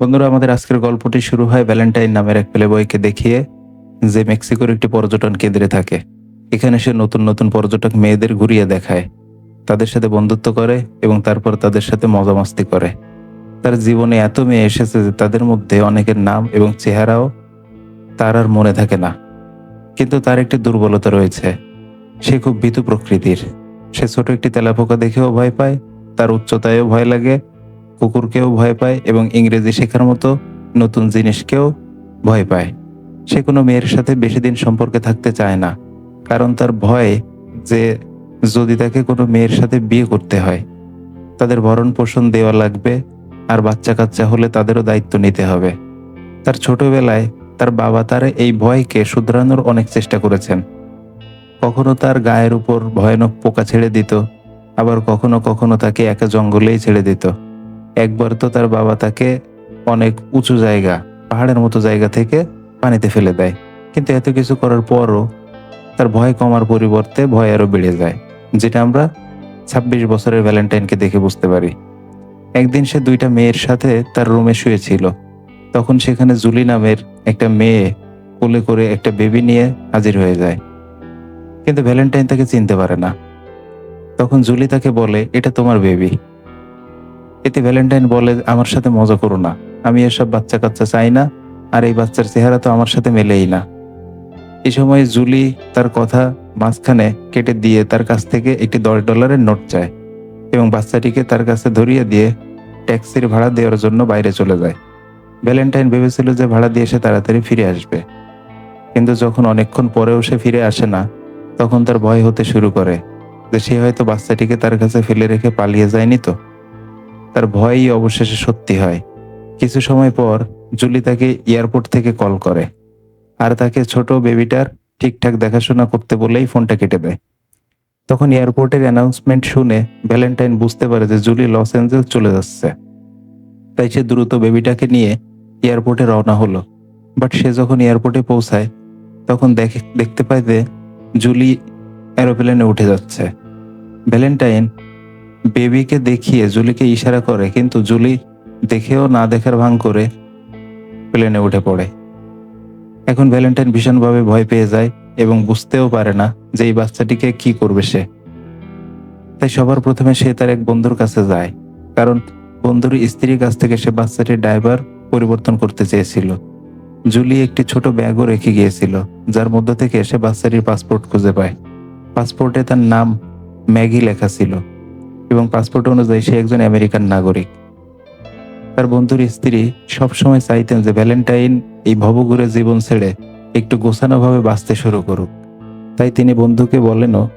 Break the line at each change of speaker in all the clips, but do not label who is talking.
বন্ধুরা, আমাদের আজকের গল্পটি শুরু হয় ভ্যালেন্টাইন নামের এক প্লে বয়কে দেখিয়ে, যে মেক্সিকোর একটি পর্যটন কেন্দ্রে থাকে। এখানে সে নতুন নতুন পর্যটক মেয়েদের ঘুরিয়ে দেখায়। তাদের সাথে বন্ধুত্ব করে এবং তারপর তাদের সাথে মজামাস্তি করে। তার জীবনে এত মেয়ে এসেছে যে তাদের মধ্যে অনেকের নাম এবং চেহারাও তার আর মনে থাকে না। কিন্তু তার একটি দুর্বলতা রয়েছে। সে খুব ভীতু প্রকৃতির। সে ছোট একটি তেলাপোকা দেখেও ভয় পায়, তার উচ্চতায়ও ভয় লাগে কুকুরকেও ভয় পায় এবং ইংরেজি শেখার মতো নতুন জিনিসকেও ভয় পায়। সে কোনো মেয়ের সাথে বেশি দিন সম্পর্কে থাকতে চায় না, কারণ তার ভয় যে যদি তাকে কোনো মেয়ের সাথে বিয়ে করতে হয়, তাদের ভরণ পোষণ দেওয়া লাগবে আর বাচ্চা কাচ্চা হলে তাদেরও দায়িত্ব নিতে হবে। তার ছোটবেলায় তার বাবা তার এই ভয়কে শুধরানোর অনেক চেষ্টা করেছেন। কখনো তার গায়ের উপর ভয়ানক পোকা ছেড়ে দিত, আবার কখনো কখনো তাকে একা জঙ্গলেই ছেড়ে দিত। একবার তো তার বাবা তাকে অনেক উঁচু জায়গা, পাহাড়ের মতো জায়গা থেকে পানিতে ফেলে দেয়। কিন্তু এত কিছু করার পরও তার ভয় কমার পরিবর্তে ভয় আরও বেড়ে যায়, যেটা আমরা ছাব্বিশ বছরের ভ্যালেন্টাইনকে দেখে বুঝতে পারি। একদিন সে দুইটা মেয়ের সাথে তার রুমে শুয়েছিল। তখন সেখানে জুলি নামের একটা মেয়ে কোলে করে একটা বেবি নিয়ে হাজির হয়ে যায়। কিন্তু ভ্যালেন্টাইন তাকে চিনতে পারে না। তখন জুলি তাকে বলে, এটা তোমার বেবি। এতে ভ্যালেন্টাইন বলে আমার সাথে মজা করো না। আমি এসব বাচ্চা কাচ্চা চাই না, আর এই বাচ্চার চেহারা তো আমার সাথে মেলেই না। এই সময় জুলি তার কথা মাঝখানে কেটে দিয়ে তার কাছ থেকে একটি দশ ডলারের নোট চায় এবং বাচ্চাটিকে তার কাছে ধরিয়ে দিয়ে ট্যাক্সির ভাড়া দেওয়ার জন্য বাইরে চলে যায়। ভ্যালেন্টাইন ভেবেছিল যে ভাড়া দিয়ে সে তাড়াতাড়ি ফিরে আসবে। কিন্তু যখন অনেকক্ষণ পরেও সে ফিরে আসে না, তখন তার ভয় হতে শুরু করে যে সে হয়তো বাচ্চাটিকে তার কাছে ফেলে রেখে পালিয়ে যায়নি তো। তার ভয়ই অবশেষে সত্যি হয়। কিছু সময় পর জুলি তাকে এয়ারপোর্ট থেকে কল করে। আর তাকে ছোট বেবিটার ঠিকঠাক দেখাশোনা করতে বলেই ফোনটা কেটে দেয়। তখন এয়ারপোর্টের অ্যানাউন্সমেন্ট শুনে ভ্যালেন্টাইন বুঝতে পারে যে জুলি লস অ্যাঞ্জেলস চলে যাচ্ছে। তাই সে দ্রুত বেবিটাকে নিয়ে এয়ারপোর্টে রওনা হলো। বাট সে যখন এয়ারপোর্টে পৌঁছায়, তখন দেখে, দেখতে পায় যে জুলি এরোপ্লেনে উঠে যাচ্ছে। ভ্যালেন্টাইন বেবিকে দেখিয়ে জুলিকে ইশারা করে, কিন্তু জুলি দেখেও না দেখার ভান করে প্লেনে উঠে পড়ে। এখন ভ্যালেন্টাইন ভীষণভাবে ভয় পেয়ে যায় এবং বুঝতেও পারে না যে এই বাচ্চাটিকে কি করবে সে। তাই সবার প্রথমে সে তার এক বন্ধুর কাছে যায়, কারণ বন্ধুর স্ত্রীর কাছ থেকে সে বাচ্চাটির ড্রাইভার পরিবর্তন করতে চেয়েছিল। জুলি একটি ছোট ব্যাগও রেখে গিয়েছিল, যার মধ্য থেকে সে বাচ্চাটির পাসপোর্ট খুঁজে পায়। পাসপোর্টে তার নাম ম্যাগি লেখা ছিল। এবং পাসপোর্ট অনুযায়ী সে একজন আমেরিকান নাগরিক। তার বন্ধুর স্ত্রী সবসময় চাইতেন যে ভ্যালেন্টাইন এই ভবঘুরে জীবন ছেড়ে একটু গোছানোভাবে বাঁচতে শুরু করুক। তাই তিনি বন্ধুকে বলেনও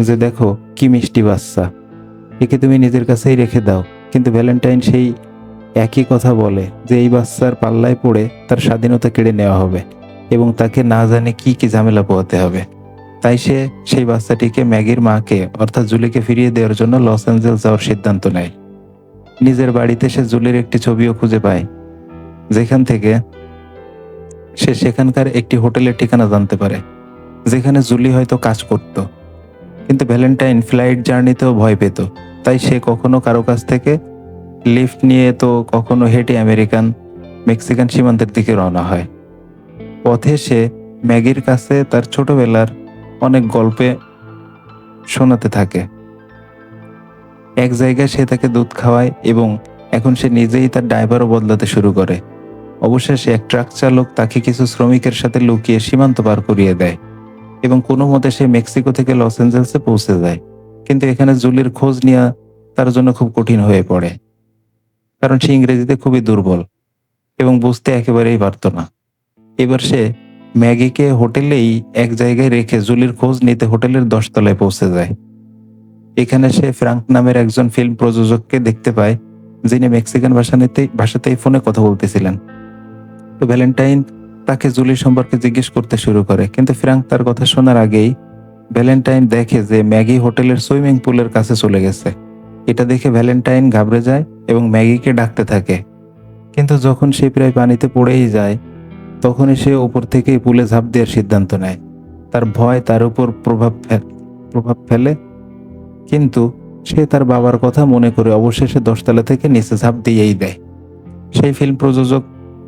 যে দেখো, কি মিষ্টি বাচ্চা। একে তুমি নিজের কাছেই রেখে দাও। কিন্তু ভ্যালেন্টাইন সেই একই কথা বলে যে এই বাচ্চার পাল্লায় পড়ে তার স্বাধীনতা কেড়ে নেওয়া হবে এবং তাকে না জানে কি কি ঝামেলা পোহাতে হবে। তাই সে সেই বাচ্চাটিকে ম্যাগির মাকে, অর্থাৎ জুলিকে ফিরিয়ে দেওয়ার জন্য লস অ্যাঞ্জেলস যাওয়ার সিদ্ধান্ত নেয়। নিজের বাড়িতে সে জুলির একটি ছবিও খুঁজে পায়, যেখান থেকে সে সেখানকার একটি হোটেলের ঠিকানা জানতে পারে, যেখানে জুলি হয়তো কাজ করত। কিন্তু ভ্যালেন্টাইন ফ্লাইট জার্নিতেও ভয় পেত, তাই সে কখনো কারও কাছ থেকে লিফট নিয়ে তো কখনো হেঁটে আমেরিকান, মেক্সিকান সীমান্তের দিকে রওনা হয়। পথে সে ম্যাগির কাছে তার ছোটবেলার অনেক গল্পে শোনাতে থাকে। এক জায়গায় সে তাকে দুধ খাওয়ায় এবং এখন সে নিজেই তার ড্রাইভারও বদলাতে শুরু করে। অবশেষে এক ট্রাক চালক তাকে কিছু শ্রমিকের সাথে লুকিয়ে সীমান্ত পার করিয়ে দেয় এবং কোনো মতে সে মেক্সিকো থেকে লস অ্যাঞ্জেলসে পৌঁছে যায়। কিন্তু এখানে জুলির খোঁজ নেওয়া তার জন্য খুব কঠিন হয়ে পড়ে। কারণ সে ইংরেজিতে খুবই দুর্বল এবং বুঝতে একেবারেই পারত না। এবার সে ম্যাগিকে হোটেলেই এক জায়গায় রেখে জুলির খোঁজ নিতে হোটেলের দশতলায় পৌঁছে যায়। এখানে সে ফ্রাঙ্ক নামের একজন ফিল্ম প্রযোজককে দেখতে পায়, যিনি মেক্সিকান ভাষাতেই ভাষাতেই ফোনে কথা বলতেছিলেন। তো ভ্যালেন্টাইন তাকে জুলি সম্পর্কে জিজ্ঞেস করতে শুরু করে, কিন্তু ফ্রাঙ্ক তার কথা শোনার আগেই ভ্যালেন্টাইন দেখে যে ম্যাগি হোটেলের সুইমিং পুলের কাছে চলে গেছে। এটা দেখে ভ্যালেন্টাইন ঘাবড়ে যায় এবং ম্যাগিকে ডাকতে থাকে। কিন্তু যখন সে প্রায় পানিতে পড়েই যায় তখনই সে উপর থেকেই পুলে ঝাঁপ দেওয়ার সিদ্ধান্ত নেয়। তার ভয় তার উপর প্রভাব প্রভাব ফেলে। কিন্তু সে তার বাবার কথা মনে করে অবশেষে দশতলা থেকে নিচে ঝাঁপ দিয়েই দেয়। সেই ফিল্ম প্রযোজক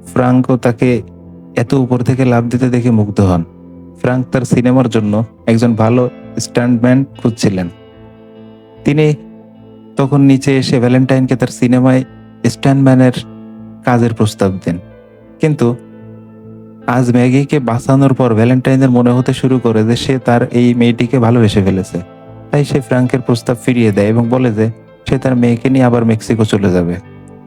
ফ্রাঙ্কও তাকে এত উপর থেকে লাভ দিতে দেখে মুগ্ধ হন। ফ্রাঙ্ক তার সিনেমার জন্য একজন ভালো স্ট্যান্ডম্যান খুঁজছিলেন। তিনি তখন নিচে এসে ভ্যালেন্টাইনকে তার সিনেমায় স্ট্যান্ডম্যানের কাজের প্রস্তাব দেন। কিন্তু আজ ম্যাগিকে বাঁচানোর পর ভ্যালেন্টাইনের মনে হতে শুরু করে যে সে তার এই মেয়েটিকে ভালোবেসে ফেলেছে। তাই সে ফ্রাঙ্কের প্রস্তাব ফিরিয়ে দেয় এবং বলে যে সে তার মেয়েকে নিয়ে আবার মেক্সিকো চলে যাবে।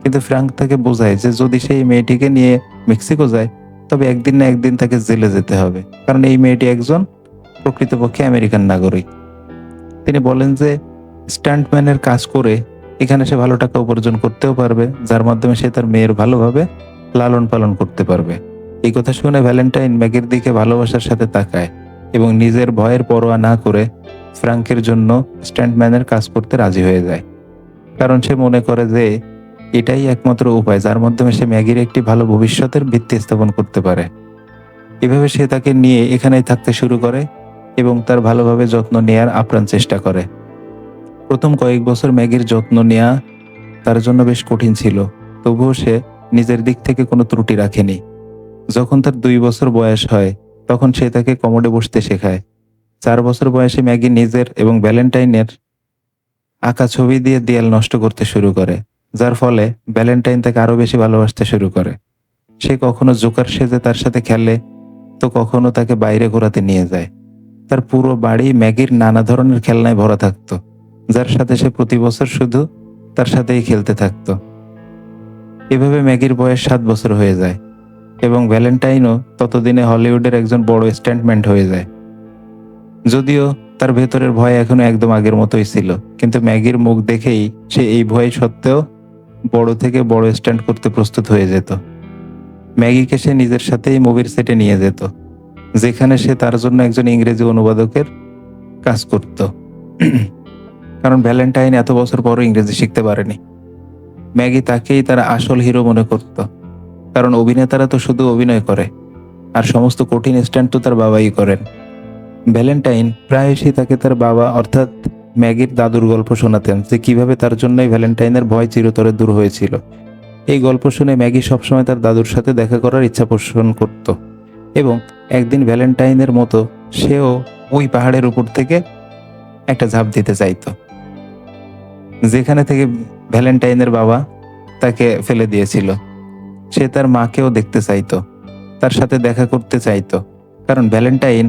কিন্তু ফ্রাঙ্ক তাকে বোঝায় যে যদি সেই মেয়েটিকে নিয়ে মেক্সিকো যায়, তবে একদিন না একদিন তাকে জেলে যেতে হবে। কারণ এই মেয়েটি একজন প্রকৃতপক্ষে আমেরিকান নাগরিক। তিনি বলেন যে স্ট্যান্টম্যানের কাজ করে এখানে সে ভালো টাকা উপার্জন করতেও পারবে, যার মাধ্যমে সে তার মেয়ের ভালোভাবে লালন পালন করতে পারবে। এই কথা শুনে ভ্যালেন্টাইন ম্যাগের দিকে ভালোবাসার সাথে তাকায় এবং নিজের ভয়ের পরোয়া না করে ফ্রাঙ্কের জন্য স্ট্যান্ডম্যানের কাজ করতে রাজি হয়ে যায়। কারণ সে মনে করে যে এটাই একমাত্র উপায় যার মাধ্যমে সে ম্যাগির একটি ভালো ভবিষ্যতের ভিত্তি স্থাপন করতে পারে। এভাবে সে তাকে নিয়ে এখানেই থাকতে শুরু করে এবং তার ভালোভাবে যত্ন নেয়ার আপ্রাণ চেষ্টা করে। প্রথম কয়েক বছর ম্যাগির যত্ন নেওয়া তার জন্য বেশ কঠিন ছিল, তবুও সে নিজের দিক থেকে কোনো ত্রুটি রাখেনি। যখন তার দুই বছর বয়স হয়, তখন সে তাকে কমোডে বসতে শেখায়। চার বছর বয়সে ম্যাগি নিজের এবং ভ্যালেন্টাইনের আঁকা ছবি দিয়ে দেয়াল নষ্ট করতে শুরু করে, যার ফলে ভ্যালেন্টাইন তাকে আরও বেশি ভালোবাসতে শুরু করে। সে কখনো জোকার সেজে তার সাথে খেলে, তো কখনো তাকে বাইরে ঘোরাতে নিয়ে যায়। তার পুরো বাড়ি ম্যাগির নানা ধরনের খেলনায় ভরা থাকতো, যার সাথে সে প্রতি বছর শুধু তার সাথেই খেলতে থাকতো। এভাবে ম্যাগির বয়স সাত বছর হয়ে যায়। এবং ভ্যালেন্টাইনও ততদিনে হলিউডের একজন বড় স্ট্যান্টম্যান হয়ে যায়। যদিও তার ভেতরের ভয় এখনও একদম আগের মতোই ছিল, কিন্তু ম্যাগির মুখ দেখেই সে এই ভয় সত্ত্বেও বড় থেকে বড় স্ট্যান্ড করতে প্রস্তুত হয়ে যেত। ম্যাগিকে সে নিজের সাথেই মুভির সেটে নিয়ে যেত, যেখানে সে তার জন্য একজন ইংরেজি অনুবাদকের কাজ করত। কারণ ভ্যালেন্টাইন এত বছর পরও ইংরেজি শিখতে পারেনি। ম্যাগি তাকেই তার আসল হিরো মনে করত। কারণ অভিনেতারা তো শুধু অভিনয় করে, আর সমস্ত কঠিন স্ট্যান্ড তো তার বাবাই করেন। ভ্যালেন্টাইন প্রায়শই তাকে তার বাবা অর্থাৎ ম্যাগির দাদুর গল্প শোনাতেন, যে কীভাবে তার জন্যই ভ্যালেন্টাইনের ভয় চিরতরে দূর হয়েছিল। এই গল্প শুনে ম্যাগি সবসময় তার দাদুর সাথে দেখা করার ইচ্ছা পোষণ করত এবং একদিন ভ্যালেন্টাইনের মতো সেও ওই পাহাড়ের উপর থেকে একটা ঝাঁপ দিতে চাইতো, যেখানে থেকে ভ্যালেন্টাইনের বাবা তাকে ফেলে দিয়েছিল। সে তার মাকেও দেখতে চাইতো, তার সাথে দেখা করতে চাইতো। কারণ ভ্যালেন্টাইন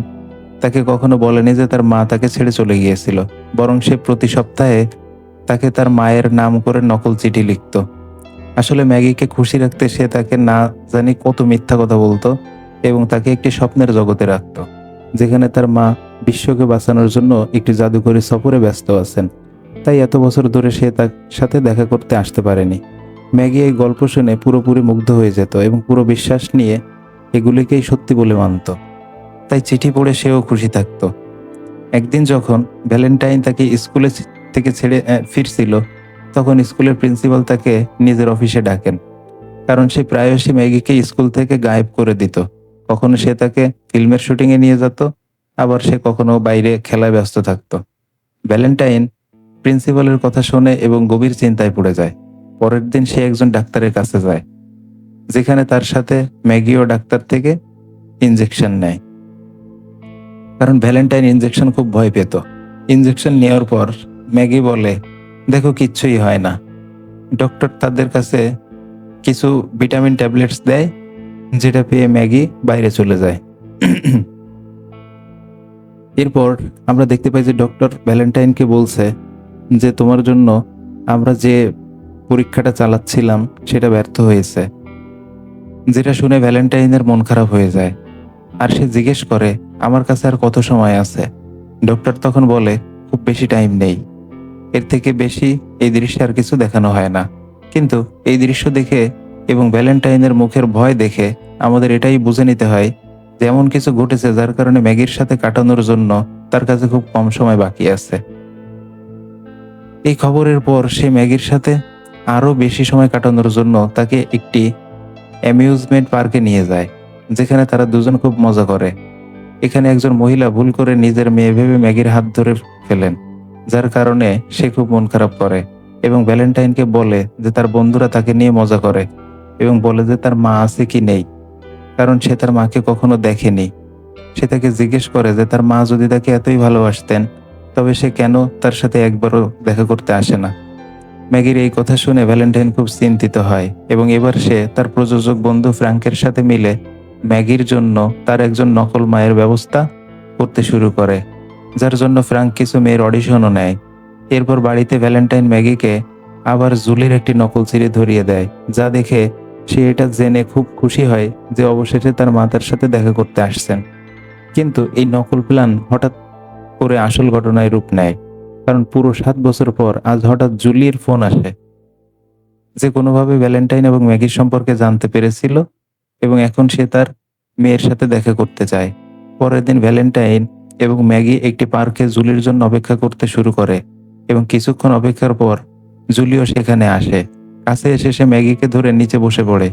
তাকে কখনো বলেনি যে তার মা তাকে ছেড়ে চলে গিয়েছিল, বরং সে প্রতি সপ্তাহে তাকে তার মায়ের নাম করে নকল চিঠি লিখত। আসলে ম্যাগিকে খুশি রাখতে সে তাকে না জানি কত মিথ্যা কথা বলতো এবং তাকে একটি স্বপ্নের জগতে রাখত, যেখানে তার মা বিশ্বকে বাঁচানোর জন্য একটি জাদুকরী সফরে ব্যস্ত আছেন। তাই এত বছর ধরে সে তার সাথে দেখা করতে আসতে পারেনি। ম্যাগি এই গল্প শুনে পুরোপুরি মুগ্ধ হয়ে যেত এবং পুরো বিশ্বাস নিয়ে এগুলিকেই সত্যি বলে মানত। তাই চিঠি পড়ে সেও খুশি থাকত। একদিন যখন ভ্যালেন্টাইন তাকে স্কুলে থেকে ছেড়ে ফিরছিল, তখন স্কুলের প্রিন্সিপাল তাকে নিজের অফিসে ডাকেন। কারণ সে প্রায়শই ম্যাগিকে স্কুল থেকে গায়েব করে দিত। কখনো সে তাকে ফিল্মের শুটিংয়ে নিয়ে যেত, আবার সে কখনো বাইরে খেলায় ব্যস্ত থাকত। ভ্যালেন্টাইন প্রিন্সিপালের কথা শোনে এবং গভীর চিন্তায় পড়ে যায়। পরের দিন সে একজন ডাক্তারের কাছে যায়, যেখানে তার সাথে ম্যাগিও ডাক্তার থেকে ইনজেকশন নেয়। কারণ ভ্যালেন্টাইন ইনজেকশন খুব ভয় পেত। ইনজেকশন নেওয়ার পর ম্যাগি বলে, দেখো, কিচ্ছুই হয় না। ডক্টর তাদের কাছে কিছু ভিটামিন ট্যাবলেটস দেয়, যেটা পেয়ে ম্যাগি বাইরে চলে যায়। এরপর আমরা দেখতে পাই যে ডক্টর ভ্যালেন্টাইনকে বলছে যে, তোমার জন্য আমরা যে পরীক্ষাটা চালাচ্ছিলাম, সেটা ব্যর্থ হয়েছে। যেটা শুনে ভ্যালেন্টাইনের মন খারাপ হয়ে যায়। আর সে জিজ্ঞেস করে, আমার কাছে আর কত সময় আছে? ডক্টর তখন বলে, খুব বেশি টাইম নেই। এর থেকে বেশি এই দৃশ্যে আর কিছু দেখানো হয় না। কিন্তু এই দৃশ্য দেখে এবং ভ্যালেন্টাইনের মুখের ভয় দেখে আমাদের এটাই বুঝে নিতে হয় যে এমন কিছু ঘটেছে যার কারণে ম্যাগির সাথে কাটানোর জন্য তার কাছে খুব কম সময় বাকি আছে। এই খবরের পর সে ম্যাগির সাথে আরও বেশি সময় কাটানোর জন্য তাকে একটি অ্যামিউজমেন্ট পার্কে নিয়ে যায়, যেখানে তারা দুজন খুব মজা করে। এখানে একজন মহিলা ভুল করে নিজের মেয়ে ভেবে ম্যাগির হাত ধরে ফেলেন, যার কারণে সে খুব মন খারাপ করে এবং ভ্যালেন্টাইনকে বলে যে তার বন্ধুরা তাকে নিয়ে মজা করে এবং বলে যে তার মা আছে কি নেই, কারণ সে তার মাকে কখনো দেখেনি। সে তাকে জিজ্ঞেস করে যে তার মা যদি তাকে এতই ভালোবাসতেন, তবে সে কেন তার সাথে একবারও দেখা করতে আসে না? ম্যাগির এই কথা শুনে ভ্যালেন্টাইন খুব চিন্তিত হয় এবং এবার সে তার প্রযোজক বন্ধু ফ্র্যাঙ্কের সাথে মিলে ম্যাগির জন্য তার একজন নকল মায়ের ব্যবস্থা করতে শুরু করে, যার জন্য ফ্রাঙ্ক কিছু মেয়ের অডিশনও নেয়। এরপর বাড়িতে ভ্যালেন্টাইন ম্যাগিকে আবার জুলির একটি নকল সিঁড়ি ধরিয়ে দেয়, যা দেখে সে এটা জেনে খুব খুশি হয় যে অবশেষে তার মাতার সাথে দেখা করতে আসছেন। কিন্তু এই নকল প্ল্যান হঠাৎ করে আসল ঘটনায় রূপ নেয়। কারণ পুরো সাত বছর পর আজ হঠাৎ জুলির ফোন আসে। যে কোনোভাবে ভ্যালেন্টাইন এবং ম্যাগির সম্পর্কে জানতে পেরেছিল এবং এখন সে তার মেয়ের সাথে দেখা করতে চায়। পরের দিন ভ্যালেন্টাইন এবং ম্যাগি একটি পার্কে জুলির জন্য অপেক্ষা করতে শুরু করে এবং কিছুক্ষণ অপেক্ষার পর জুলিও সেখানে আসে। কাছে এসে সে ম্যাগিকে ধরে নিচে বসে পড়ে,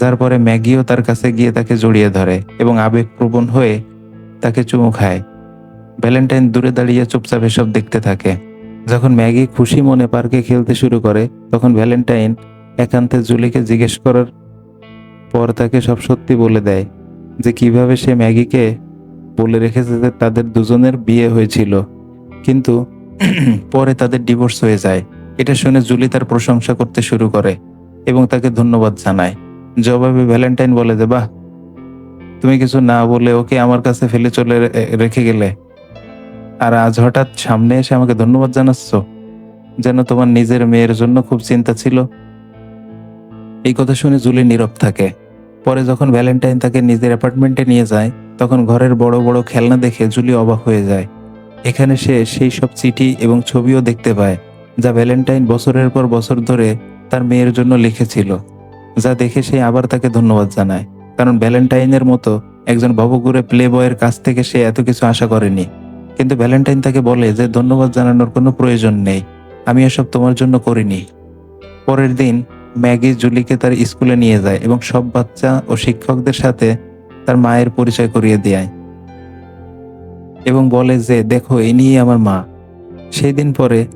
যার পরে ম্যাগিও তার কাছে গিয়ে তাকে জড়িয়ে ধরে এবং আবেগপ্রবণ হয়ে তাকে চুমু খায়। ভ্যালেন্টাইন দূরে দাঁড়িয়ে চুপচাপ এসব দেখতে থাকে। যখন ম্যাগি খুশি মনে পার্কে খেলতে শুরু করে, তখন ভ্যালেন্টাইন একান্তে জুলিকে জিজ্ঞেস করার পর তাকে সব সত্যি বলে দেয় যে কীভাবে সে ম্যাগিকে বলে রেখেছে যে তাদের দুজনের বিয়ে হয়েছিল। কিন্তু পরে তাদের ডিভোর্স হয়ে যায়। এটা শুনে জুলি তার প্রশংসা করতে শুরু করে এবং তাকে ধন্যবাদ জানায়। জবাবে ভ্যালেন্টাইন বলে যে, বাহ, তুমি কিছু না বলে ওকে আমার কাছে ফেলে চলে রেখে গেলে। আর আজ হঠাৎ সামনে এসে আমাকে ধন্যবাদ জানাচ্ছ, যেন তোমার নিজের মেয়ের জন্য খুব চিন্তা ছিল। এই কথা শুনে জুলি নীরব থাকে। পরে যখন ভ্যালেন্টাইন তাকে নিজের অ্যাপার্টমেন্টে নিয়ে যায়, তখন ঘরের বড় বড় খেলনা দেখে জুলি অবাক হয়ে যায়। এখানে সে সেই সব চিঠি এবং ছবিও দেখতে পায়, যা ভ্যালেন্টাইন বছরের পর বছর ধরে তার মেয়ের জন্য লিখেছিল, যা দেখে সে আবার তাকে ধন্যবাদ জানায়। কারণ ভ্যালেন্টাইনের মতো একজন ভবঘুরে প্লে বয়ের কাছ থেকে সে এত কিছু আশা করেনি। কিন্তু ভ্যালেন্টাইন তাকে বলে যে, ধন্যবাদ জানানোর কোনো প্রয়োজন নেই। আমি এসব তোমার জন্য করিনি। পরের দিন ম্যাগি জুলিকে তার স্কুলে নিয়ে যায় এবং সব বাচ্চা ও শিক্ষকদের সাথে তার মায়ের পরিচয় করিয়ে দেয় এবং বলে যে, দেখো ইনিই আমার মা। সেই দিন পরে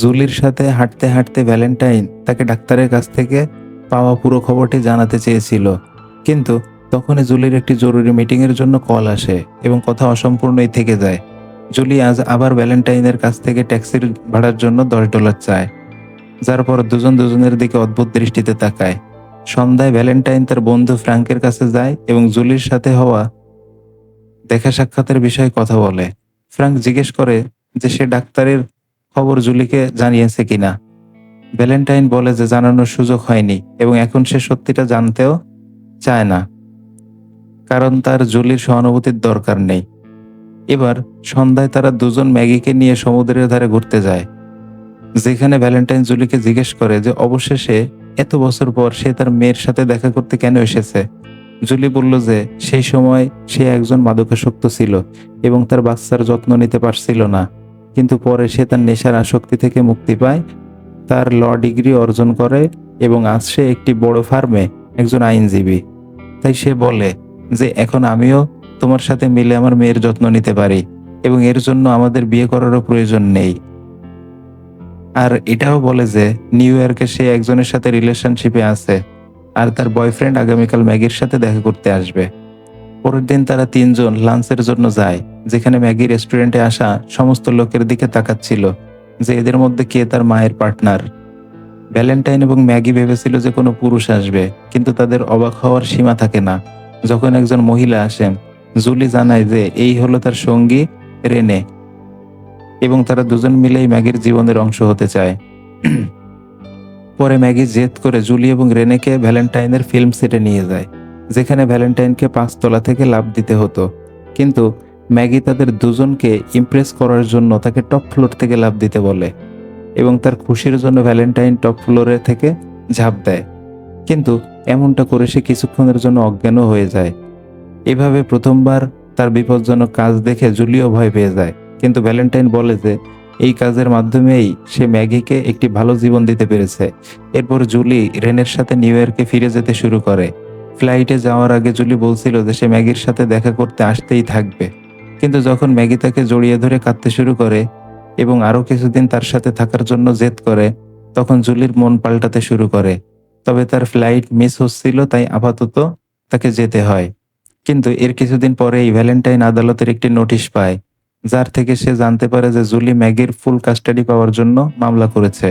জুলির সাথে হাঁটতে হাঁটতে ভ্যালেন্টাইন তাকে ডাক্তারের কাছ থেকে পাওয়া পুরো খবরটি জানাতে চেয়েছিল। কিন্তু তখনই জুলির একটি জরুরি মিটিংয়ের জন্য কল আসে এবং কথা অসম্পূর্ণই থেকে যায়। জুলি আজ আবার ভ্যালেন্টাইনের কাছ থেকে ট্যাক্সির ভাড়ার জন্য দশ ডলার চায়, যার পর দুজন দুজনের দিকে অদ্ভুত দৃষ্টিতে তাকায়। সন্ধ্যায় ভ্যালেন্টাইন তার বন্ধু ফ্র্যাঙ্কের কাছে যায় এবং জুলির সাথে হওয়া দেখা সাক্ষাতের বিষয়ে কথা বলে। ফ্র্যাঙ্ক জিজ্ঞেস করে যে সে ডাক্তারের খবর জুলিকে জানিয়েছে কিনা। ভ্যালেন্টাইন বলে যে জানানোর সুযোগ হয়নি এবং এখন সে সত্যিটা জানতেও চায় না, কারণ তার জুলির সহানুভূতির দরকার নেই। এবার সন্ধ্যায় তারা দুজন ম্যাগিকে নিয়ে সমুদ্রের ধারে ঘুরতে যায়। যেখানে ভ্যালেন্টাইন জুলিকে জিজ্ঞেস করে যে, অবশেষে এত বছর পর সে তার মেয়ের সাথে দেখা করতে কেন এসেছে? জুলি বলল যে, সেই সময় সে একজন মাদকাসক্ত ছিল এবং তার বাচ্চার যত্ন নিতে পারছিল না। কিন্তু পরে সে তার নেশার আসক্তি থেকে মুক্তি পায়, তার ল ডিগ্রি অর্জন করে এবং আজ সে একটি বড় ফার্মে একজন আইনজীবী। তাই সে বলে যে, এখন আমিও তোমার সাথে মিলে আমার মেয়ের যত্ন নিতে পারি এবং এর জন্য আমাদের বিয়ে করারও প্রয়োজন নেই। আর এটাও বলে যে, নিউ ইয়র্কে সে একজনের সাথে রিলেশনশিপে আছে আর তার বয়ফ্রেন্ড আগামীকাল ম্যাগির সাথে দেখা করতে আসবে। পরের দিন তারা তিনজন লাঞ্চের জন্য যায়, যেখানে ম্যাগি রেস্টুরেন্টে আসা সমস্ত লোকের দিকে তাকাচ্ছিল, যে এদের মধ্যে কে তার মায়ের পার্টনার ভ্যালেন্টাইন এবং ম্যাগি ভেবেছিল যে কোনো পুরুষ আসবে, কিন্তু তাদের অবাক হওয়ার সীমা থাকে না। যখন একজন মহিলা আসেন জুলি জানায় যে, এই হলো তার সঙ্গী রেনে এবং তারা দুজন মিলেই ম্যাগির জীবনের অংশ হতে চায়। পরে ম্যাগি জেদ করে জুলি এবং রেনেকে ভ্যালেন্টাইনের ফিল্ম সেটে নিয়ে যায়, যেখানে ভ্যালেন্টাইনকে পাঁচতলা থেকে লাভ দিতে হতো। কিন্তু ম্যাগি তাদের দুজনকে ইমপ্রেস করার জন্য তাকে টপ ফ্লোর থেকে লাভ দিতে বলে এবং তার খুশির জন্য ভ্যালেন্টাইন টপ ফ্লোরে থেকে ঝাঁপ দেয়। কিন্তু এমনটা করে সে কিছুক্ষণের জন্য অজ্ঞানও হয়ে যায়। এভাবে প্রথমবার তার বিপজ্জনক কাজ দেখে জুলিও ভয় পেয়ে যায়। কিন্তু ভ্যালেন্টাইন বলে যে, এই কাজের মাধ্যমেই সে ম্যাগিকে একটি ভালো জীবন দিতে পেরেছে। এরপর জুলি রেনের সাথে নিউ ইয়র্কে ফিরে যেতে শুরু করে। ফ্লাইটে যাওয়ার আগে জুলি বলছিল যে, সে ম্যাগির সাথে দেখা করতে আসতেই থাকবে। কিন্তু যখন ম্যাগি তাকে জড়িয়ে ধরে কাঁদতে শুরু করে এবং আরও কিছুদিন তার সাথে থাকার জন্য জেদ করে, তখন জুলির মন পাল্টাতে শুরু করে। তবে তার ফ্লাইট মিস হচ্ছিল, তাই আপাতত তাকে যেতে হয়। কিন্তু এর কিছুদিন পরেই ভ্যালেন্টাইন আদালতের একটি নোটিশ পায়, যার থেকে সে জানতে পারে যে জুলি ম্যাগির ফুল কাস্টাডি পাওয়ার জন্য মামলা করেছে।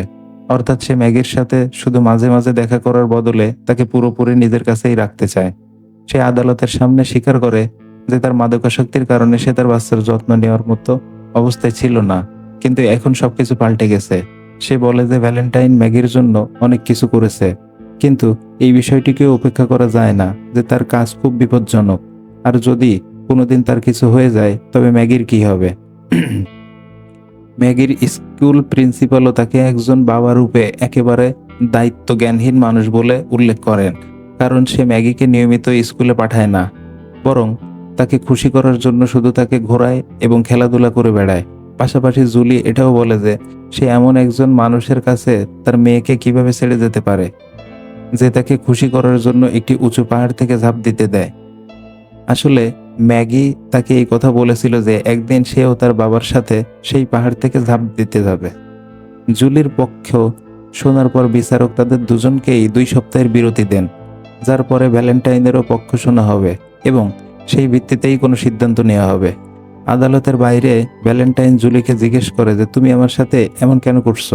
অর্থাৎ সে ম্যাগির সাথে শুধু মাঝে মাঝে দেখা করার বদলে তাকে পুরোপুরি নিজের কাছেই রাখতে চায়। সে আদালতের সামনে স্বীকার করে যে তার মাদকাসক্তির কারণে সে তার বাচ্চার যত্ন নেওয়ার মতো অবস্থায় ছিল না, কিন্তু এখন সবকিছু পাল্টে গেছে। সে বলে যে ভ্যালেন্টাইন ম্যাগির জন্য অনেক কিছু করেছে। কিন্তু এই বিষয়টিকে উপেক্ষা করা যায় না যে তার কাজ খুব বিপজ্জনক। আর যদি কোনোদিন তার কিছু হয়ে যায়, তবে ম্যাগির কি হবে? ম্যাগির স্কুল প্রিন্সিপালও তাকে একজন বাবা রূপে একেবারে দায়িত্ব জ্ঞানহীন মানুষ বলে উল্লেখ করেন, কারণ সে ম্যাগিকে নিয়মিত স্কুলে পাঠায় না। বরং তাকে খুশি করার জন্য শুধু তাকে ঘোরায় এবং খেলাধুলা করে বেড়ায়। পাশাপাশি জুলি এটাও বলে যে, সে এমন একজন মানুষের কাছে তার মেয়েকে কীভাবে ছেড়ে যেতে পারে? যে তাকে খুশি করার জন্য একটি উঁচু পাহাড় থেকে ঝাঁপ দিতে দেয়। আসলে, ম্যাগি তাকে এই কথা বলেছিল যে একদিন সেও তার বাবার সাথে সেই পাহাড় থেকে ঝাঁপ দিতে যাবে। জুলির পক্ষ শোনার পর বিচারক তাদের দুজনকেই দুই সপ্তাহের বিরতি দেন, যার পরে ভ্যালেন্টাইনেরও পক্ষ শোনা হবে এবং সেই ভিত্তিতেই কোনো সিদ্ধান্ত নেওয়া হবে। আদালতের বাইরে ভ্যালেন্টাইন জুলিকে জিজ্ঞেস করে যে, তুমি আমার সাথে এমন কেন করছ?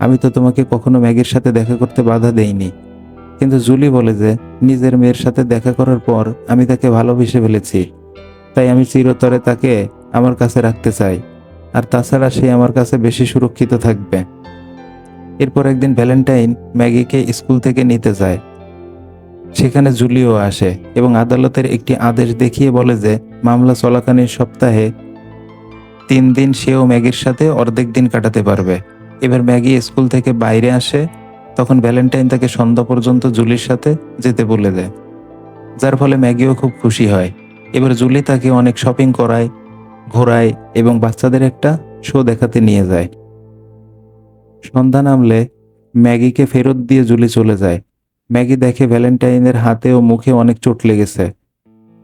আমি তো তোমাকে কখনো ম্যাগির সাথে দেখা করতে বাধা দেইনি। কিন্তু জুলি বলে যে, নিজের মেয়ের সাথে দেখা করার পর আমি তাকে ভালোবেসে ফেলেছি। তাই আমি চিরতরে তাকে আমার কাছে রাখতে চাই। আর তাছাড়া সে আমার কাছে বেশি সুরক্ষিত থাকবে। এরপর একদিন ভ্যালেন্টাইন ম্যাগিকে স্কুল থেকে নিতে যায়। সেখানে জুলিও আসে এবং আদালতের একটি আদেশ দেখিয়ে বলে যে, মামলা চলাকালীন সপ্তাহে তিন দিন সেও ম্যাগির সাথে অর্ধেক দিন কাটাতে পারবে। এবার ম্যাগি স্কুল থেকে বাইরে আসে তখন ভ্যালেন্টাইন তাকে সন্ধ্যা পর্যন্ত জুলির সাথে যেতে বলে দেয়। যার ফলে ম্যাগিও খুব খুশি হয়। এবার জুলি তাকে অনেক শপিং করায়, ঘোরায় এবং বাচ্চাদের একটা শো দেখাতে নিয়ে যায়। সন্ধ্যা নামলে ম্যাগিকে ফেরত দিয়ে জুলি চলে যায়। ম্যাগি দেখে ভ্যালেন্টাইনের হাতে ও মুখে অনেক চোট লেগেছে।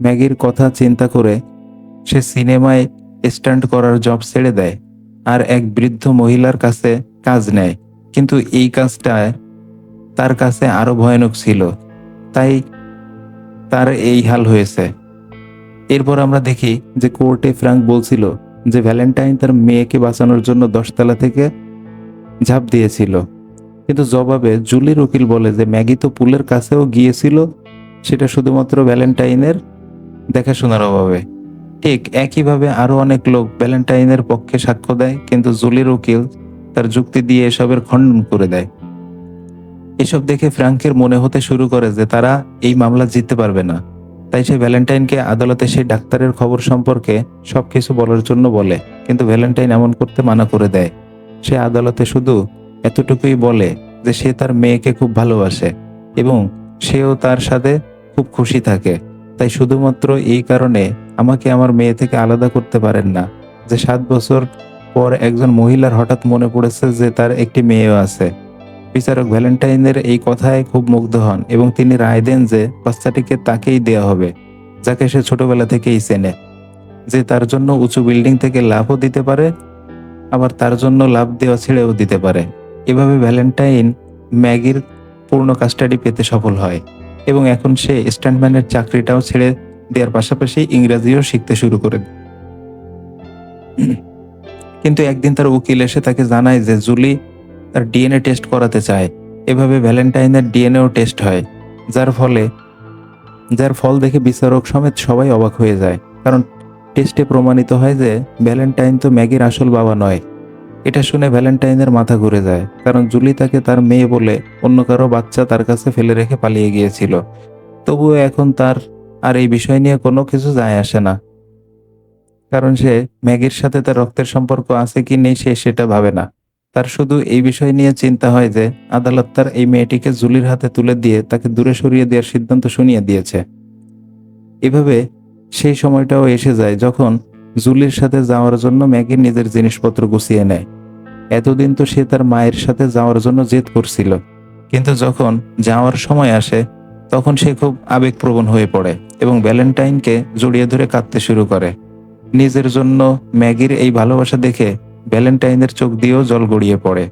ম্যাগির কথা চিন্তা করে সে সিনেমায় স্ট্যান্ড করার জব ছেড়ে দেয় আর এক বৃদ্ধ মহিলার কাছে কাজ নেয়। কিন্তু এই কাজটা তার কাছে আরও ভয়ানক ছিল। তাই তার এই হাল হয়েছে। এরপর আমরা দেখি যে কোর্টে ফ্রাঙ্ক বলছিল যে ভ্যালেন্টাইন তার মেয়েকে বাঁচানোর জন্য দশতলা থেকে ঝাঁপ দিয়েছিল। কিন্তু জবাবে জুলির উকিল বলে যে ম্যাগি তো পুলের কাছেও গিয়েছিল, সেটা শুধুমাত্র ভ্যালেন্টাইনের দেখাশোনার অভাবে। ঠিক একইভাবে আরও অনেক লোক ভ্যালেন্টাইনের পক্ষে সাক্ষ্য দেয়, কিন্তু জুলির উকিল তার যুক্তি দিয়ে এসবের খণ্ডন করে দেয়। এসব দেখে ফ্রাঙ্কের মনে হতে শুরু করে যে তারা এই মামলা জিততে পারবে না। তাই সে ভ্যালেন্টাইনকে আদালতে সেই ডাক্তারের খবর সম্পর্কে সবকিছু বলার জন্য বলে, কিন্তু ভ্যালেন্টাইন এমন করতে মানা করে দেয়। সে আদালতে শুধু এতটুকুই বলে যে সে তার মেয়েকে খুব ভালোবাসে এবং সেও তার সাথে খুব খুশি থাকে। তাই শুধুমাত্র এই কারণে আমাকে আমার মেয়ে থেকে আলাদা করতে পারেন না। যে সাত বছর পর একজন মহিলার হঠাৎ মনে পড়েছে যে তার একটি মেয়েও আছে। বিচারক ভ্যালেন্টাইনের এই কথায় খুব মুগ্ধ হন এবং তিনি রায় দেন যে বাচ্চাটিকে তাকেই দেয়া হবে, যাকে সে ছোটবেলা থেকেই চেনে। যে তার জন্য উঁচু বিল্ডিং থেকে লাভও দিতে পারে, আবার তার জন্য লাভ দেওয়া ছেড়েও দিতে পারে। এভাবে ভ্যালেন্টাইন ম্যাগির পূর্ণ কাস্টাডি পেতে সফল হয় এবং এখন সে স্ট্যান্ডম্যানের চাকরিটাও ছেড়ে দেওয়ার পাশাপাশি ইংরেজিও শিখতে শুরু করে। কিন্তু একদিন তার উকিল এসে তাকে জানায় যে, জুলি তার ডিএনএ টেস্ট করাতে চায়। এভাবে ভ্যালেন্টাইনের ডিএনএও টেস্ট হয়, যার ফলে, যার ফল দেখে বিচারক সমেত সবাই অবাক হয়ে যায়। কারণ টেস্টে প্রমাণিত হয় যে ভ্যালেন্টাইন তো ম্যাগির আসল বাবা নয়। এটা শুনে ভ্যালেন্টাইনের মাথা ঘুরে যায়, কারণ জুলি তাকে তার মেয়ে বলে অন্য কারও বাচ্চা তার কাছে ফেলে রেখে পালিয়ে গিয়েছিল। তবুও এখন তার আর এই বিষয় নিয়ে কোনো কিছু যায় আসে না। কারণ সে ম্যাগির সাথে তার রক্তের সম্পর্ক আছে কি নেই সে সেটা ভাবে না। তার শুধু এই বিষয় নিয়ে চিন্তা হয় যে আদালত তার এই মেয়েটিকে জুলির হাতে তুলে দিয়ে তাকে দূরে সরিয়ে দেওয়ার সিদ্ধান্ত শুনিয়ে দিয়েছে। এভাবে সেই সময়টাও এসে যায় যখন জুলির সাথে যাওয়ার জন্য ম্যাগি নিজের জিনিসপত্র গুছিয়ে নেয়। এতদিন তো সে তার মায়ের সাথে যাওয়ার জন্য জেদ করছিল। কিন্তু যখন যাওয়ার সময় আসে, তখন সে খুব আবেগপ্রবণ হয়ে পড়ে এবং ভ্যালেন্টাইনকে জড়িয়ে ধরে কাঁদতে শুরু করে। নিজের জন্য ম্যাগির এই ভালোবাসা দেখে ভ্যালেন্টাইনের চোখ দিয়েও জল গড়িয়ে পড়ে।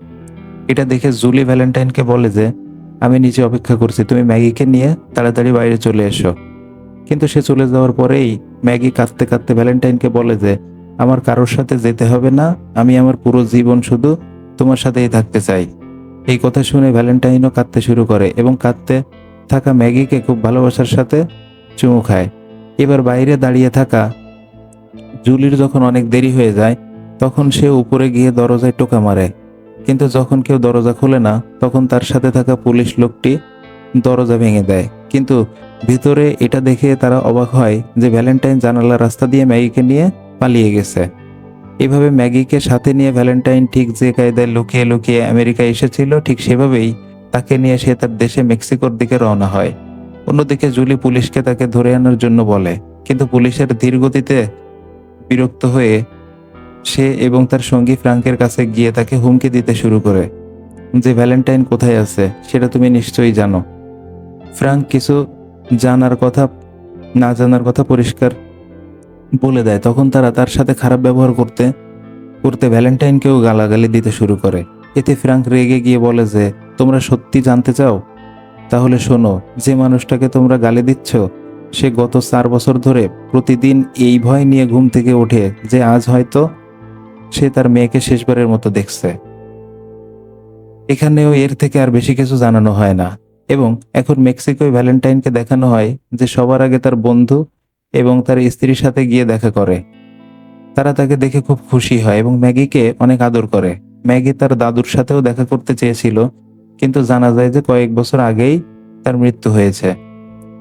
এটা দেখে জুলি ভ্যালেন্টাইনকে বলে যে, আমি নিচে অপেক্ষা করছি, তুমি ম্যাগিকে নিয়ে তাড়াতাড়ি বাইরে চলে এসো। কিন্তু সে চলে যাওয়ার পরেই ম্যাগি কাঁদতে কাঁদতে ভ্যালেন্টাইনকে বলে যে, আমার কারোর সাথে যেতে হবে না, আমি আমার পুরো জীবন শুধু তোমার সাথেই থাকতে চাই। এই কথা শুনে ভ্যালেন্টাইনও কাঁদতে শুরু করে এবং কাঁদতে থাকা ম্যাগিকে খুব ভালোবাসার সাথে চুমু খায়। এবার বাইরে দাঁড়িয়ে থাকা জুলির যখন অনেক দেরি হয়ে যায় তখন সে উপরে গিয়ে দরজায় টোকা মারে। কিন্তু যখন কেউ দরজা খোলে না, তখন তার সাথে থাকা পুলিশ লোকটি দরজা ভেঙে দেয়। কিন্তু ভিতরে এটা দেখে তারা অবাক হয় যে ভ্যালেন্টাইন জানালার রাস্তা দিয়ে ম্যাগিকে নিয়ে পালিয়ে গেছে। এভাবে ম্যাগিকে সাথে নিয়ে ভ্যালেন্টাইন ঠিক যে কায়দায় লুকিয়ে লুকিয়ে আমেরিকা এসেছিল, ঠিক সেভাবেই তাকে নিয়ে সে তার দেশে মেক্সিকোর দিকে রওনা হয়। অন্যদিকে জুলি পুলিশকে তাকে ধরে আনার জন্য বলে। কিন্তু পুলিশের ধীর গতিতে বিরক্ত হয়ে সে এবং তার সঙ্গী ফ্রাঙ্কের কাছে গিয়ে তাকে হুমকি দিতে শুরু করে। যে ভ্যালেন্টাইন কোথায় আছে, সেটা তুমি নিশ্চয়ই জানো। ফ্রাঙ্ক কিছু জানার কথা, না জানার কথা পরিষ্কার বলে দেয়। তখন তারা তার সাথে খারাপ ব্যবহার করতে করতে ভ্যালেন্টাইনকেও গালাগালি দিতে শুরু করে। এতে ফ্রাঙ্ক রেগে গিয়ে বলে যে, তোমরা সত্যি জানতে চাও? তাহলে শোনো, যে মানুষটাকে তোমরা গালি দিচ্ছ, সে গত চার বছর ধরে প্রতিদিন এই ভয় নিয়ে ঘুম থেকে ওঠে, যে আজ হয়তো সে তার মেয়েকে শেষবারের মতো দেখছে। এখানেও এর থেকে আর বেশি কিছু জানানো হয় না এবং এখন মেক্সিকোয় ভ্যালেন্টাইনকে দেখানো হয় যে সবার আগে তার বন্ধু এবং তার স্ত্রীর সাথে গিয়ে দেখা করে। তারা তাকে দেখে খুব খুশি হয় এবং ম্যাগিকে অনেক আদর করে। ম্যাগি তার দাদুর সাথেও দেখা করতে চেয়েছিল, কিন্তু জানা যায় যে কয়েক বছর আগেই তার মৃত্যু হয়েছে।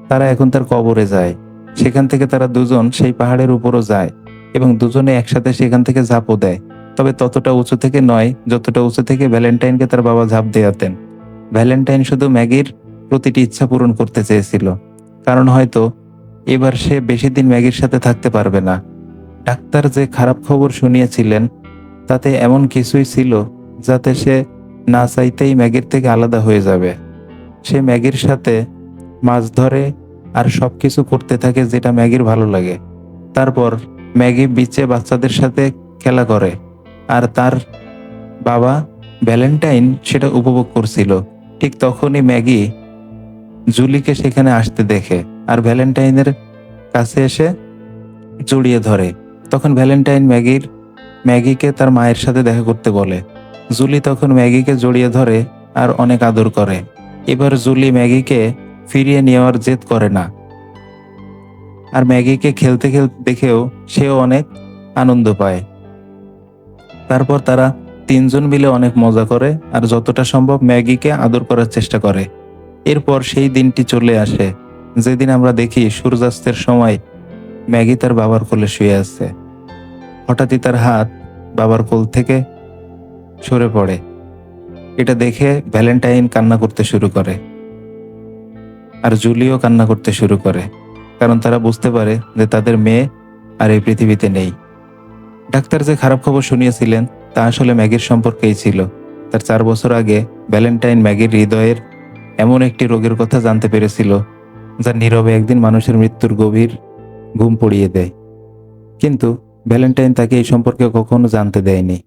তারা এখন তার কবরে যায়। সেখান থেকে তারা দুজন সেই পাহাড়ের উপরও যায়। এবং দুজনে একসাথে সেখান থেকে ঝাঁপও দেয়। তবে ততটা উঁচু থেকে নয়, যতটা উঁচু থেকে ভ্যালেন্টাইনকে তার বাবা ঝাঁপ দেয়াতেন। ভ্যালেন্টাইন শুধু ম্যাগির প্রতিটি ইচ্ছা পূরণ করতে চেয়েছিল। কারণ হয়তো এবার সে বেশি দিন ম্যাগির সাথে থাকতে পারবে না। ডাক্তার যে খারাপ খবর শুনিয়েছিলেন, তাতে এমন কিছুই ছিল যাতে সে না চাইতেই ম্যাগির থেকে আলাদা হয়ে যাবে। সে ম্যাগির সাথে মাছ ধরে আর সব কিছু করতে থাকে যেটা ম্যাগির ভালো লাগে। তারপর ম্যাগি বিচে বাচ্চাদের সাথে খেলা করে। আর তার বাবা ভ্যালেন্টাইন সেটা উপভোগ করছিল। ঠিক তখনই ম্যাগি জুলিকে সেখানে আসতে দেখে আর ভ্যালেন্টাইনের কাছে এসে জড়িয়ে ধরে। তখন ভ্যালেন্টাইন ম্যাগির, ম্যাগিকে তার মায়ের সাথে দেখা করতে বলে। জুলি তখন ম্যাগিকে জড়িয়ে ধরে আর অনেক আদর করে। এবার জুলি ম্যাগিকে ফিরিয়ে নেওয়ার জেদ করে না। আর ম্যাগিকে খেলতে খেলতে দেখেও সেও অনেক আনন্দ পায়। তারপর তারা তিনজন মিলে অনেক মজা করে আর যতটা সম্ভব ম্যাগিকে আদর করার চেষ্টা করে। এরপর সেই দিনটি চলে আসে, যেদিন আমরা দেখি সূর্যাস্তের সময় ম্যাগি তার বাবার কোলে শুয়ে আছে। হঠাৎই তার হাত বাবার কোল থেকে সরে পড়ে। এটা দেখে ভ্যালেন্টাইন কান্না করতে শুরু করে। আর জুলিও কান্না করতে শুরু করে। কারণ তারা বুঝতে পারে যে তাদের মেয়ে আর এই পৃথিবীতে নেই। ডাক্তার যে খারাপ খবর শুনিয়েছিলেন, তা আসলে ম্যাগির সম্পর্কেই ছিল। তার চার বছর আগে ভ্যালেন্টাইন ম্যাগির হৃদয়ের এমন একটি রোগের কথা জানতে পেরেছিল, যা নীরবে একদিন মানুষের মৃত্যুর গভীর ঘুম পড়িয়ে দেয়। কিন্তু ভ্যালেন্টাইন তাকে এই সম্পর্কে কখনো জানতে দেয়নি।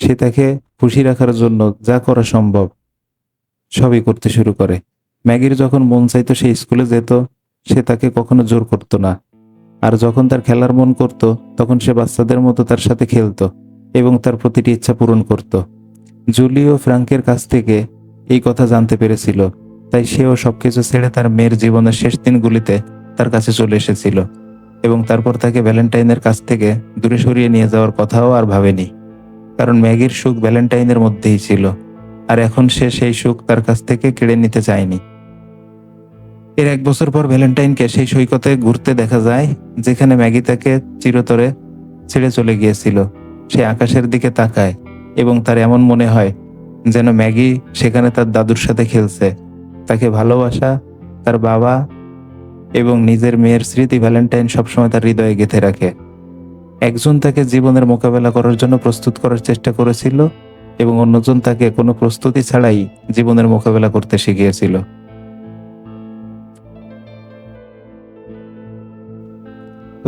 সে তাকে খুশি রাখার জন্য যা করা সম্ভব, সবই করতে শুরু করে। ম্যাগির যখন মন চাইতো সে স্কুলে যেত সে তাকে কখনো জোর করতো না। আর যখন তার খেলার মন করত, তখন সে বাচ্চাদের মতো তার সাথে খেলতো এবং তার প্রতিটি ইচ্ছা পূরণ করত। জুলিও ফ্রাঙ্কের কাছ থেকে এই কথা জানতে পেরেছিল, তাই সেও সবকিছু ছেড়ে তার মেয়ের জীবনের শেষ দিনগুলিতে তার কাছে চলে এসেছিল এবং তারপর তাকে ভ্যালেন্টাইনের কাছ থেকে দূরে সরিয়ে নিয়ে যাওয়ার কথাও আর ভাবেনি, কারণ ম্যাগির সুখ ভ্যালেন্টাইনের মধ্যেই ছিল। আর এখন সে সেই সুখ তার কাছ থেকে কেড়ে নিতে চায়নি। এর এক বছর পর ভ্যালেন্টাইনকে সেই সৈকতে ঘুরতে দেখা যায়, যেখানে ম্যাগি তাকে চিরতরে ছেড়ে চলে গিয়েছিল। সে আকাশের দিকে তাকায় এবং তার এমন মনে হয় যেন ম্যাগি সেখানে তার দাদুর সাথে খেলছে। তাকে ভালোবাসা, তার বাবা এবং নিজের মেয়ের স্মৃতি ভ্যালেন্টাইন সবসময় তার হৃদয়ে গেঁথে রাখে। একজন তাকে জীবনের মোকাবেলা করার জন্য প্রস্তুত করার চেষ্টা করেছিল এবং অন্যজন তাকে কোনো প্রস্তুতি ছাড়াই জীবনের মোকাবেলা করতে শিখিয়েছিল।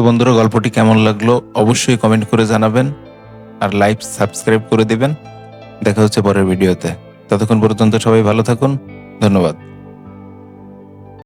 তো বন্ধুরা, গল্পটি কেমন লাগল অবশ্যই কমেন্ট করে জানাবেন আর লাইক সাবস্ক্রাইব করে দেবেন। দেখা হচ্ছে পরের ভিডিওতে। ততক্ষণ পর্যন্ত সবাই ভালো থাকুন। ধন্যবাদ।